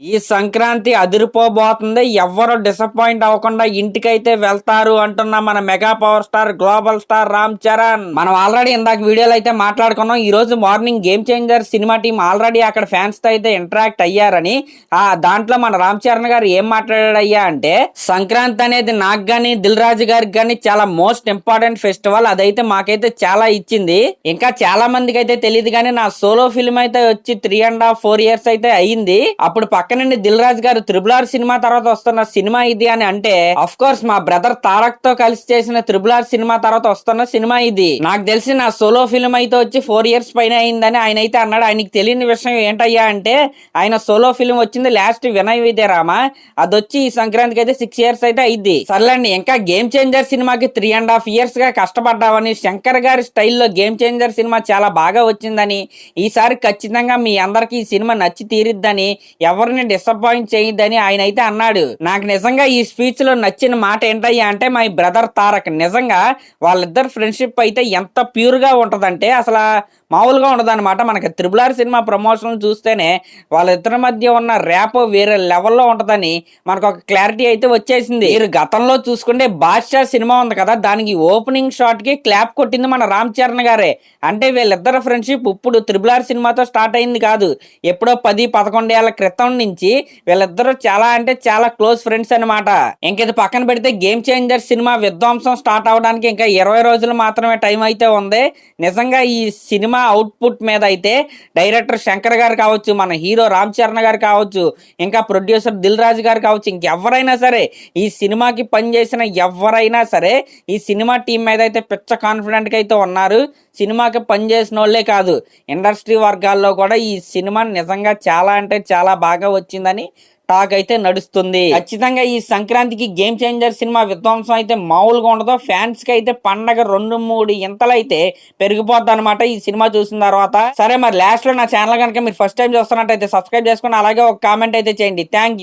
ఈ సంక్రాంతి అదిరిపోబోతుంది. ఎవ్వరు డిసప్పాయింట్ అవ్వకుండా ఇంటికైతే వెళ్తారు అంటున్న మన mega power star global star Ram Charan. మనం ఆల్రెడీ ఇందాక వీడియోలో అయితే మాట్లాడుకున్నాం. ఈ రోజు morning game changer cinema team already అక్కడ ఫ్యాన్స్తో అయితే ఇంటరాక్ట్ అయ్యారని. ఆ దాంట్లో మన రామ్ చరణ్ గారు ఏం మాట్లాడాడయ్యా అంటే సంక్రాంతి అనేది నాకు గాని దిల్ రాజు గారికి గాని చాలా మోస్ట్ ఇంపార్టెంట్ ఫెస్టివల్ అదైతే మాకైతే చాలా ఇచ్చింది. ఇంకా చాలా మందికి అయితే తెలియదు కానీ నా సోలో ఫిల్మ్ అయితే వచ్చి three and half four years అయితే అయ్యింది అప్పుడు పక్కనండి దిల్ రాజు గారు త్రిబుల్ ఆర్ సినిమా తర్వాత వస్తున్న సినిమా ఇది అని అంటే అఫ్ కోర్స్ మా బ్రదర్ తారక్తో కలిసి చేసిన త్రిబుల్ ఆర్ సినిమా తర్వాత వస్తున్న సినిమా ఇది. నాకు తెలిసి నా సోలో ఫిల్మ్ అయితే వచ్చి ఫోర్ ఇయర్స్ పైన అయిందని ఆయన అయితే అన్నాడు. ఆయనకి తెలియని విషయం ఏంటయ్యా అంటే ఆయన సోలో ఫిల్మ్ వచ్చింది లాస్ట్ వినయ్ విదే అది వచ్చి ఈ సంక్రాంతికి అయితే సిక్స్ ఇయర్స్ అయితే అయింది సర్లేండి ఇంకా గేమ్ చేంజర్ సినిమాకి త్రీ అండ్ హాఫ్ ఇయర్స్గా కష్టపడ్డామని శంకర్ గారి స్టైల్లో గేమ్ చేంజర్ సినిమా చాలా బాగా వచ్చిందని ఈసారి ఖచ్చితంగా మీ అందరికి ఈ సినిమా నచ్చి తీరిద్దని ఎవరిని డిసప్పాయింట్ చేయొద్దని ఆయన అయితే అన్నాడు. నాకు నిజంగా ఈ స్పీచ్లో నచ్చిన మాట ఏంటయ్యా అంటే మై బ్రదర్ తారక్ నిజంగా వాళ్ళిద్దరు ఫ్రెండ్షిప్ అయితే ఎంత ప్యూర్గా ఉంటదంటే అసలు మామూలుగా ఉండదన్నమాట. మనకి త్రిబుల్ ఆర్ సినిమా ప్రమోషన్ చూస్తేనే వాళ్ళిద్దరి మధ్య ఉన్న ర్యాప్ వేరే లెవెల్లో ఉంటదని మనకు ఒక క్లారిటీ అయితే వచ్చేసింది. మీరు గతంలో చూసుకుంటే బాద్షా సినిమా ఉంది కదా దానికి ఓపెనింగ్ షాట్కి క్లాప్ కొట్టింది మన రామ్ చరణ్ గారే. అంటే వీళ్ళిద్దరు ఫ్రెండ్షిప్ ఇప్పుడు త్రిబుల్ ఆర్ సినిమాతో స్టార్ట్ అయింది కాదు. ఎప్పుడో పది పదకొండేళ్ళ క్రితం నుంచి వీళ్ళిద్దరూ చాలా అంటే చాలా క్లోజ్ ఫ్రెండ్స్ అన్నమాట. ఇంక ఇది పక్కన పెడితే గేమ్ చేంజర్ సినిమా విధ్వంసం స్టార్ట్ అవడానికి ఇంకా ఇరవై రోజులు మాత్రమే టైం అయితే ఉంది. నిజంగా ఈ సినిమా అవుట్పుట్ మీద అయితే డైరెక్టర్ శంకర్ గారు కావచ్చు మన హీరో రామ్ చరణ్ గారు కావచ్చు ఇంకా ప్రొడ్యూసర్ దిల్ రాజు గారు కావచ్చు ఇంకెవరైనా సరే ఈ సినిమాకి పనిచేసిన ఎవరైనా సరే ఈ సినిమా టీం మీద అయితే పిచ్చ కాన్ఫిడెంట్ అయితే ఉన్నారు. సినిమాకి పనిచేసిన వాళ్ళే కాదు ఇండస్ట్రీ వర్గాల్లో కూడా ఈ సినిమా నిజంగా చాలా అంటే చాలా బాగా వచ్చిందని టాక్ అయితే నడుస్తుంది. ఖచ్చితంగా ఈ సంక్రాంతికి గేమ్ చేంజర్ సినిమా విధ్వంసం అయితే మామూలుగా ఉండదు. ఫ్యాన్స్కి అయితే పండగ రెండు మూడు ఇంతలు అయితే పెరిగిపోద్ది అనమాట ఈ సినిమా చూసిన తర్వాత. సరే మరి లాస్ట్లో నా ఛానల్ కనుక మీరు ఫస్ట్ టైం చూస్తున్నట్టయితే సబ్స్క్రైబ్ చేసుకుని అలాగే ఒక కామెంట్ అయితే చేయండి. థ్యాంక్